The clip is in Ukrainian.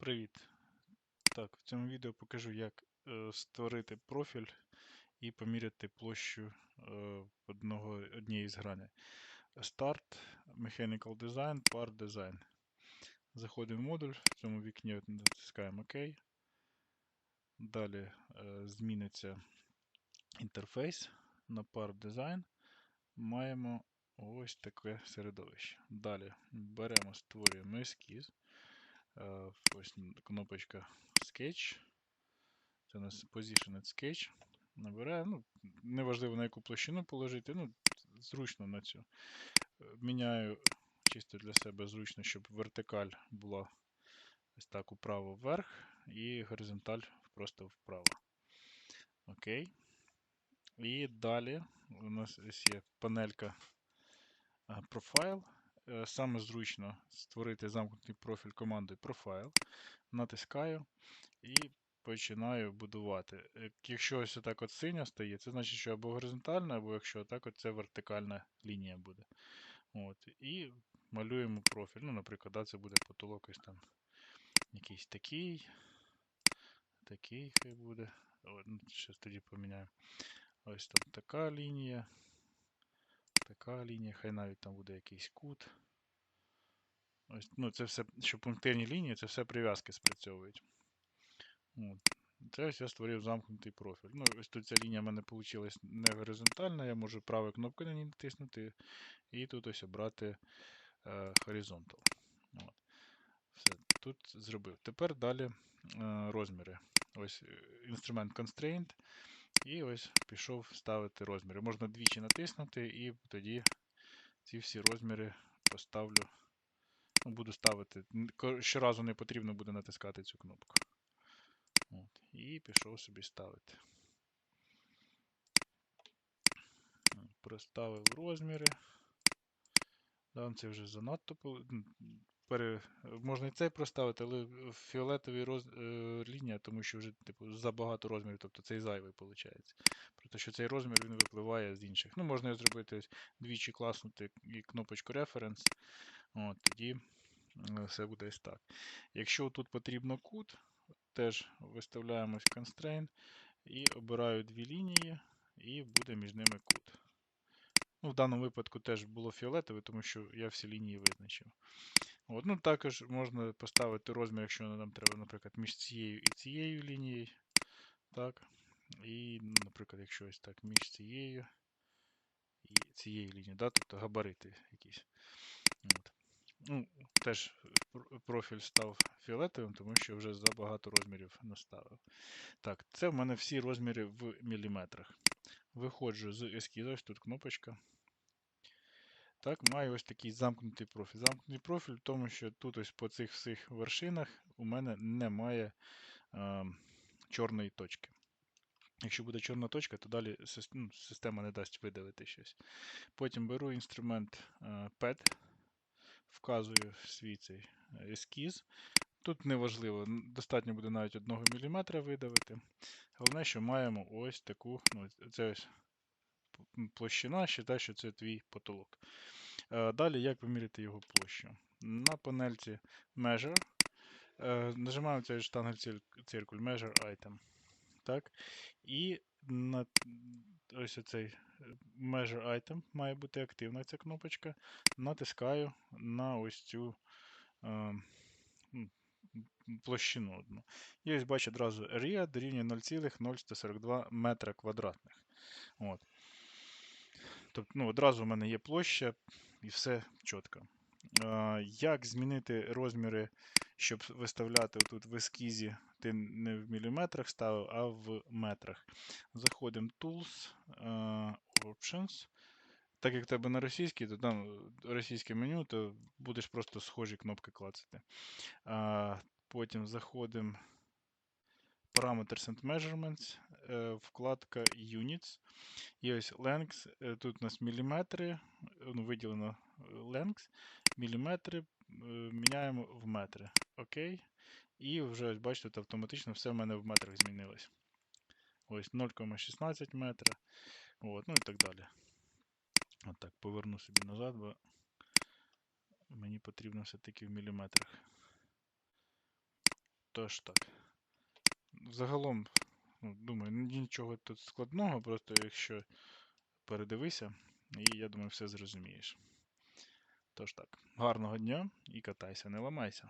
Привіт. Так, в цьому відео покажу, як е, створити профіль і поміряти площу е, одного, однієї з граней. Start, Mechanical Design, Part Design. Заходимо в модуль, в цьому вікні натискаємо ОК. Далі е, зміниться інтерфейс на Part Design. Маємо ось таке середовище. Далі беремо, створюємо ескіз. Е, Ось кнопочка Sketch. Це у нас Positioned Sketch. Набираю. Ну, неважливо на яку площину положити. Ну, зручно на цю. Е, Міняю чисто для себе зручно, щоб вертикаль була ось так управо вверх і горизонталь просто вправо. Окей. І далі у нас є панелька е, Profile. Саме зручно створити замкнутий профіль командою Profile. Натискаю і починаю будувати. Е, Якщо ось отак от синя стає, це значить, що або горизонтальна, або якщо отак от це вертикальна лінія буде. От. І малюємо профіль. Ну, наприклад, да, це буде потолок ось там якийсь такий. Такий хай буде. От, ну, тоді поміняємо. Ось там така лінія. Така лінія, хай навіть там буде якийсь кут. Ось, ну, це все, що пунктирні лінії, це все прив'язки спрацьовують. От. Це ось я створив замкнутий профіль. Ну, ось тут ця лінія в мене вийшла не горизонтальна, я можу правою кнопкою на ній натиснути і тут ось обрати е, Horizontal. От. Все, тут зробив. Тепер далі е, розміри. Ось е, інструмент Constraint. І ось пішов ставити розміри. Можна двічі натиснути, і тоді ці всі розміри поставлю. Ну, буду ставити. Щоразу не потрібно буде натискати цю кнопку. От. І пішов собі ставити. Проставив розміри. Да, це вже занадто. Пере... Можна і цей проставити, але в фіолетовій роз... е, лінія, тому що вже типу, забагато розмірів, тобто цей зайвий виходить. Просто що цей розмір він випливає з інших. Ну, можна зробити ось двічі класнути і кнопочку Reference. Тоді е, все буде ось так. Якщо тут потрібно кут, теж виставляємо Constraint і обираю дві лінії, і буде між ними кут. Ну, в даному випадку теж було фіолетове, тому що я всі лінії визначив. От, ну, також можна поставити розмір, якщо нам треба, наприклад, між цією і цією лінією. Так. І, наприклад, якщо ось так, між цією і цією лінією, да? тобто габарити якісь. От. Ну, теж профіль став фіолетовим, тому що вже забагато розмірів наставив. Так, це в мене всі розміри в міліметрах. Виходжу з ескізу, ось тут кнопочка. Так, маю ось такий замкнутий профіль. Замкнутий профіль в тому, що тут ось по цих всіх вершинах у мене немає е, чорної точки. Якщо буде чорна точка, то далі ну, система не дасть видалити щось. Потім беру інструмент е, PET, вказую свій цей е, ескіз. Тут неважливо, достатньо буде навіть 1 мм видавити. Головне, що маємо ось таку, ну, це ось площина, считай, що це твій потолок. Е, Далі, як поміряти його площу? На панельці Measure. е, Нажимаємо цей штангель циркуль Measure Item. Так? І на ось цей Measure Item має бути активна ця кнопочка. Натискаю на ось цю е, площину одну. І ось бачу одразу area дорівнює 0,0142 метра квадратних. От. Тобто, ну, одразу в мене є площа і все чітко. Е, Як змінити розміри, щоб виставляти тут в ескізі, ти не в міліметрах ставив, а в метрах. Заходимо Tools, е, Options. Так як в тебе на російській, то там російське меню, то будеш просто схожі кнопки клацати. Потім заходимо Parameters and Measurements, е, вкладка Units. І ось length, е, тут у нас міліметри, ну, виділено е, length, міліметри, міняємо в метри. Окей. І вже ось бачите, тут автоматично все в мене в метрах змінилось. Ось 0,16 метра. От, ну і так далі. От так, поверну собі назад, бо мені потрібно все-таки в міліметрах. Тож так. Загалом, ну, думаю, нічого тут складного, просто якщо передивися, і я думаю, все зрозумієш. Тож так, гарного дня і катайся, не ламайся.